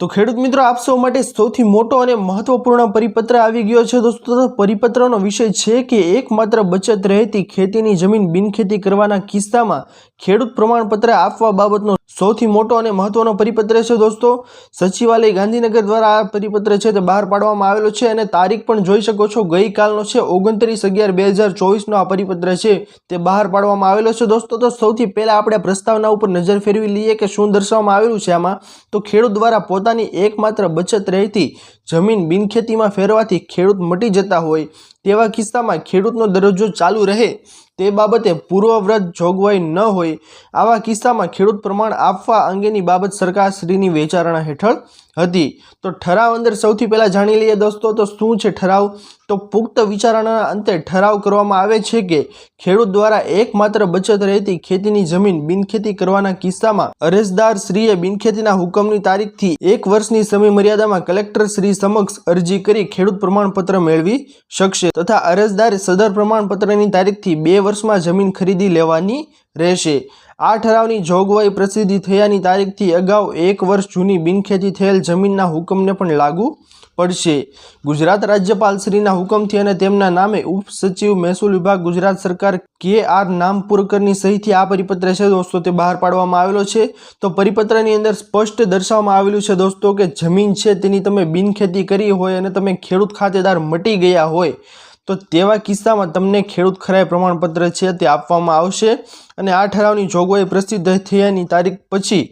તો ખેડૂત મિત્રો, આપ સૌ માટે સૌથી મોટો અને મહત્વપૂર્ણ પરિપત્ર આવી ગયો છે. દોસ્તો પરિપત્રનો વિષય છે કે એકમાત્ર બચત રહેતી ખેતીની જમીન બિનખેતી કરવાના કિસ્સામાં ખેડૂત પ્રમાણપત્ર આપવા બાબતનો સૌથી મોટો અને મહત્વનો પરિપત્ર છે દોસ્તો. સચિવાલય ગાંધીનગર દ્વારા આ પરિપત્ર છે તે બહાર પાડવામાં આવેલો છે અને તારીખ પણ જોઈ શકો છો. ગઈકાલનો છે ઓગણત્રીસ અગિયાર બે હજાર ચોવીસનો આ પરિપત્ર છે તે બહાર પાડવામાં આવેલો છે. દોસ્તો, તો સૌથી પહેલાં આપણે પ્રસ્તાવના ઉપર નજર ફેરવી લઈએ કે શું દર્શાવવામાં આવેલું છે આમાં. તો ખેડૂત દ્વારા પોતાની એકમાત્ર બચત રહેતી જમીન બિનખેતીમાં ફેરવાથી ખેડૂત મટી જતા હોય. તેવા કિસ્સામાં ખેડૂતનો દરજ્જો ચાલુ રહે. તે બાબતે પૂર્વવ્રત જોગવાઈ ન હોય આવા કિસ્સામાં ખેડૂત પ્રમાણ આપવા અંગેની બાબત સરકારશ્રીની વિચારણા હેઠળ હતી. તો ઠરાવ અંદર સૌથી પહેલાં જાણી લઈએ દોસ્તો, તો શું છે ઠરાવ? તો પુખ્ત વિચારણાના અંતે ઠરાવ કરવામાં આવે છે કે ખેડૂત દ્વારા એકમાત્ર બચત રહેતી ખેતીની જમીન બિનખેતી કરવાના કિસ્સામાં અરજદાર શ્રીએ બિનખેતીના હુકમની તારીખથી એક વર્ષની સમય મર્યાદામાં કલેક્ટર શ્રી સમક્ષ અરજી કરી ખેડૂત પ્રમાણપત્ર મેળવી શકશે તથા અરજદાર સદર પ્રમાણપત્રની તારીખથી બે વર્ષમાં જમીન ખરીદી લેવાની રહેશે. આ ઠરાવની જોગવાઈ પ્રસિદ્ધિ થયાની તારીખથી અગાઉ એક વર્ષ જૂની બિનખેતી થયેલ જમીનના હુકમને પણ લાગુ પડશે. ગુજરાત રાજ્યપાલશ્રીના હુકમથી અને તેમના નામે ઉપસચિવ મહેસૂલ વિભાગ ગુજરાત સરકાર કે આર નામપુરકરની સહીથી આ પરિપત્ર છે દોસ્તો, તે બહાર પાડવામાં આવેલો છે. તો પરિપત્રની અંદર સ્પષ્ટ દર્શાવવામાં આવેલું છે દોસ્તો કે જમીન છે તેની તમે બિનખેતી કરી હોય અને તમે ખેડૂત ખાતેદાર મટી ગયા હોય તો તેવા કિસ્સામાં તમને ખેડૂત ખરાઈ પ્રમાણપત્ર છે તે આપવામાં આવશે અને આ ઠરાવની જોગવાઈ પ્રસિદ્ધ થયાની તારીખ પછી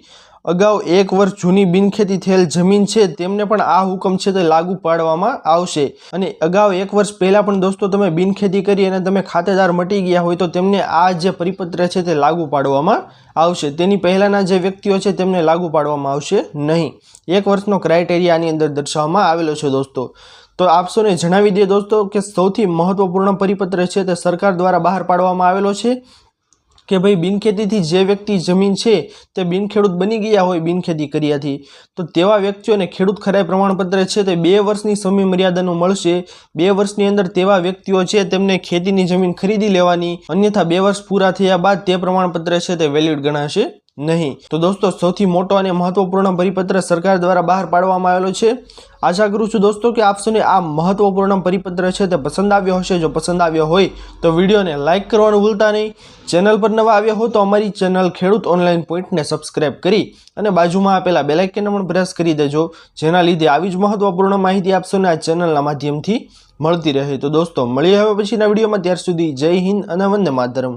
અગાઉ એક વર્ષ જૂની બિનખેતી થયેલ જમીન છે તેમને પણ આ હુકમ છે તે લાગુ પાડવામાં આવશે. અને અગાઉ એક વર્ષ પહેલાં પણ દોસ્તો તમે બિનખેતી કરી અને તમે ખાતેદાર મટી ગયા હોય તો તેમને આ જે પરિપત્ર છે તે લાગુ પાડવામાં આવશે. તેની પહેલાંના જે વ્યક્તિઓ છે તેમને લાગુ પાડવામાં આવશે નહીં. એક વર્ષનો ક્રાઇટેરિયા આની અંદર દર્શાવવામાં આવેલો છે દોસ્તો. તો આપશોને જણાવી દઈએ દોસ્તો કે સૌથી મહત્વપૂર્ણ પરિપત્ર છે તે સરકાર દ્વારા બહાર પાડવામાં આવેલો છે કે ભાઈ બિનખેતીથી જે વ્યક્તિ જમીન છે તે બિનખેડૂત બની ગયા હોય બિનખેતી કર્યાથી, તો તેવા વ્યક્તિઓને ખેડૂત ખરાઈ પ્રમાણપત્ર છે તે બે વર્ષની સમય મર્યાદાનું મળશે. બે વર્ષની અંદર તેવા વ્યક્તિઓ છે તેમને ખેતીની જમીન ખરીદી લેવાની, અન્યથા બે વર્ષ પૂરા થયા બાદ તે પ્રમાણપત્ર છે તે વેલિડ ગણાશે. નહીં. તો દોસ્તો, સૌથી મોટો અને મહત્વપૂર્ણ પરિપત્ર સરકાર દ્વારા બહાર પાડવામાં આવેલો છે. આશા કરું છું દોસ્તો કે આપ સૌને આ મહત્વપૂર્ણ પરિપત્ર છે તે પસંદ આવ્યો હશે. જો પસંદ આવ્યો હોય તો વિડીયોને લાઇક કરવાનું ભૂલતા નહીં. ચેનલ પર નવા આવ્યા હો તો અમારી ચેનલ ખેડૂત ઓનલાઈન પોઈન્ટને સબસ્ક્રાઇબ કરી અને બાજુમાં આપેલા બેલાઇકનને પણ પ્રેસ કરી દેજો. જેના લીધે આવી જ મહત્વપૂર્ણ માહિતી આપ સૌને આ ચેનલના માધ્યમથી મળતી રહે. તો દોસ્તો, મળીએ હવે પછીના વિડીયોમાં. ત્યાર સુધી જય હિન્દ અને વંદે માતરમ.